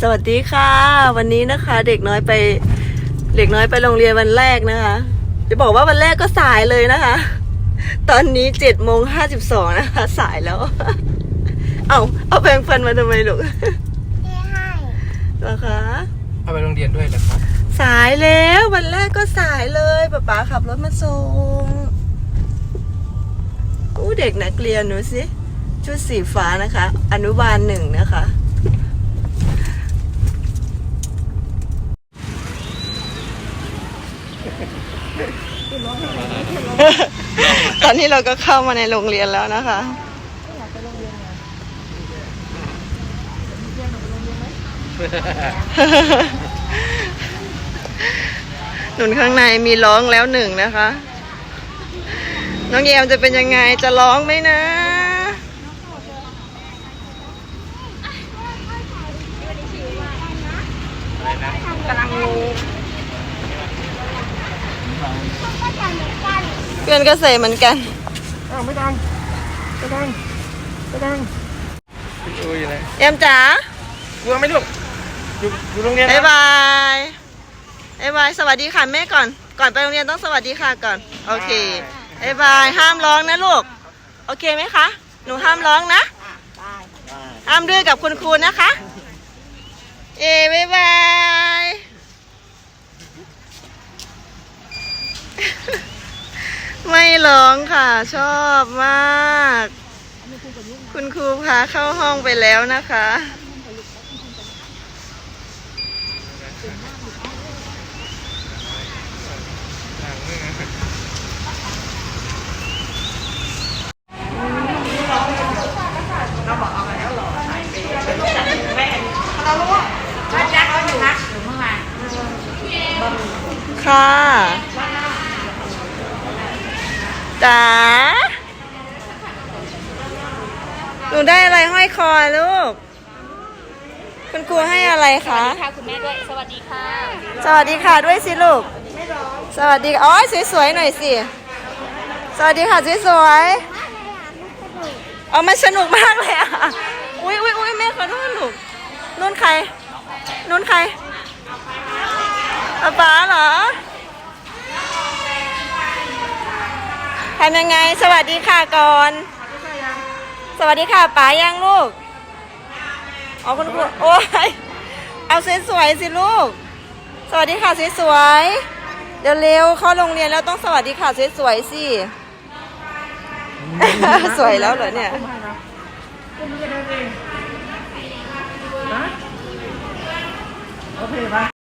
สวัสดีค่ะ วันนี้นะคะ เด็กน้อยไป เด็กน้อยไปโรงเรียนวันแรกนะคะ จะบอกว่าวันแรกก็สายเลยนะคะ ตอนนี้เจ็ดโมงห้าสิบสองนะคะ สายแล้ว เอาเอาแปรงฟันมาทำไมลูกที่ให้เหรอคะเอาไปโรงเรียนด้วยเหรอครับสายแล้ววันแรกก็สายเลยป๊าป๊าขับรถมาส่งอู้เด็กนักเรียนหนูสิชุดสีฟ้านะคะ อนุบาลหนึ่งนะคะ ตอนนี้เราก็เข้ามาในโรงเรียนแล้วนะคะหนุนข้างในมีร้องแล้วหนึ่งนะคะ น้องแยมจะเป็นยังไงจะร้องไหมนะกำลังงู เพื่อนก็ใส่เหมือนกัน อ้าวไม่ดังไม่ดังไม่ดังอุ้ยเลยแยมจ๋ากลัวไหมลูกอยู่อยู่โรงเรียนนะบ๊ายบายบ๊ายบายสวัสดีค่ะแม่ก่อน ก่อนไปโรงเรียนต้องสวัสดีค่ะก่อน โอเคบ๊ายบายห้ามร้องนะลูก โอเคไหมคะ หนูห้ามร้องนะ ห้ามดื้อกับคุณครูนะคะ เอ้บ๊ายบาย ไม่ ร้องค่ะ ชอบมาก คุณครูพาเข้าห้องไปแล้วนะคะ ค่ะ จ๋าหนูได้อะไรห้อยคอลูก คุณครูให้อะไรคะ ค่ะคุณแม่ด้วย สวัสดีค่ะ สวัสดีค่ะด้วยสิลูก สวัสดีอ๋อสวยๆหน่อยสิ สวัสดีค่ะสวยๆเอามันสนุกมากเลยอะ อุ้ยอุ้ยอุ้ยแม่ขอโทษลูกนุ่นใครนุ่นใครป๊าป๊าเหรอ ทำยังไง สวัสดีค่ะก่อน สวัสดีค่ะป๋ายังลูกอ๋อคุณครูโอ้ยเอาสวยๆสิลูก สวัสดีค่ะสวยๆเร็วๆเข้าโรงเรียนแล้วต้องสวัสดีค่ะสวยๆสิ สวยแล้วเหรอเนี่ยโอเคปะ